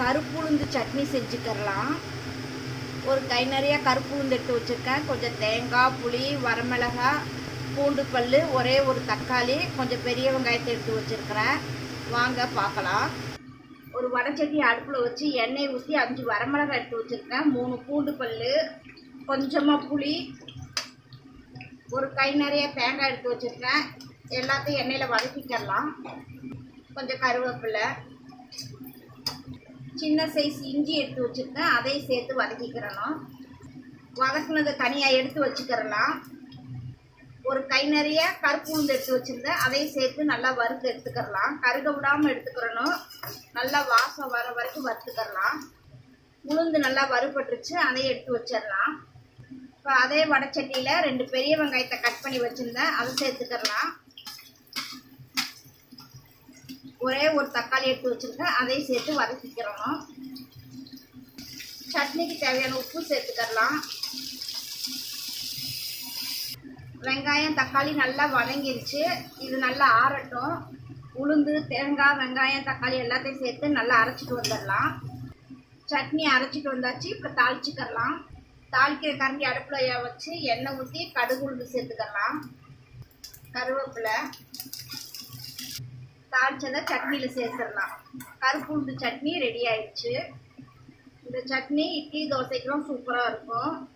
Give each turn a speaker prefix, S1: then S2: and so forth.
S1: கருப்பு உளுந்து சட்னி செஞ்சுக்கிறலாம். ஒரு கை நிறைய கருப்பு உளுந்து எடுத்து வச்சுருக்கேன். கொஞ்சம் தேங்காய் புளி வரமிளகாய் பூண்டு பல் ஒரே ஒரு தக்காளி கொஞ்சம் பெரிய வெங்காயத்தை எடுத்து வச்சுருக்கிறேன். வாங்க பார்க்கலாம். ஒரு வடச்சட்டி அடுப்பில் வச்சு எண்ணெய் ஊற்றி அஞ்சு வரமிளகாய் எடுத்து வச்சுருக்கேன். மூணு பூண்டு பல் கொஞ்சமாக புளி ஒரு கை நிறைய தேங்காய் எடுத்து வச்சுருக்கேன். எல்லாத்தையும் எண்ணெயில் வதக்கிக்கலாம் கொஞ்சம் கருவேப்பிலை சின்ன சைஸ் இஞ்சி எடுத்து வச்சுருக்கேன் அதையும் சேர்த்து வதக்கிக்கிறணும் வதக்குனதை தனியாக எடுத்து வச்சுக்கிறலாம். ஒரு கை நிறைய கருப்பு உளுந்து எடுத்து வச்சுருந்தேன். அதையும் சேர்த்து நல்லா வறுத்து எடுத்துக்கிறலாம். கருக விடாமல் எடுத்துக்கிறணும். நல்லா வாசம் வர வரைக்கும் வறுத்துக்கிறலாம். உளுந்து நல்லா வறுபட்டுருச்சு. அதையும் எடுத்து வச்சிடலாம். இப்போ அதே வடச்சட்டியில் ரெண்டு பெரிய வெங்காயத்தை கட் பண்ணி வச்சுருந்தேன். அதை சேர்த்துக்கிறலாம். ஒரே ஒரு தக்காளி எடுத்து வச்சுருக்கேன் அதையும் சேர்த்து வதக்கிக்கிறணும் சட்னிக்கு தேவையான உப்பு சேர்த்துக்கலாம் வெங்காயம் தக்காளி நல்லா வதங்கிருச்சு. இது நல்லா ஆறட்டும். உளுந்து தேங்காய் வெங்காயம் தக்காளி எல்லாத்தையும் சேர்த்து நல்லா அரைச்சிட்டு வந்துடலாம். சட்னி அரைச்சிட்டு வந்தாச்சு. இப்போ தாளிச்சிக்கரலாம் தாளிக்கிற கரண்டி அடுப்பில் வச்சு எண்ணெய் ஊற்றி கடுகு உளுந்து சேர்த்துக்கலாம் கருவேப்பிலை. தாளிச்சதை சட்னியில் சேர்த்துடலாம். கருப்பு சட்னி ரெடி ஆயிடுச்சு. இந்த சட்னி இட்லி தோசைக்கெலாம் சூப்பராக இருக்கும்.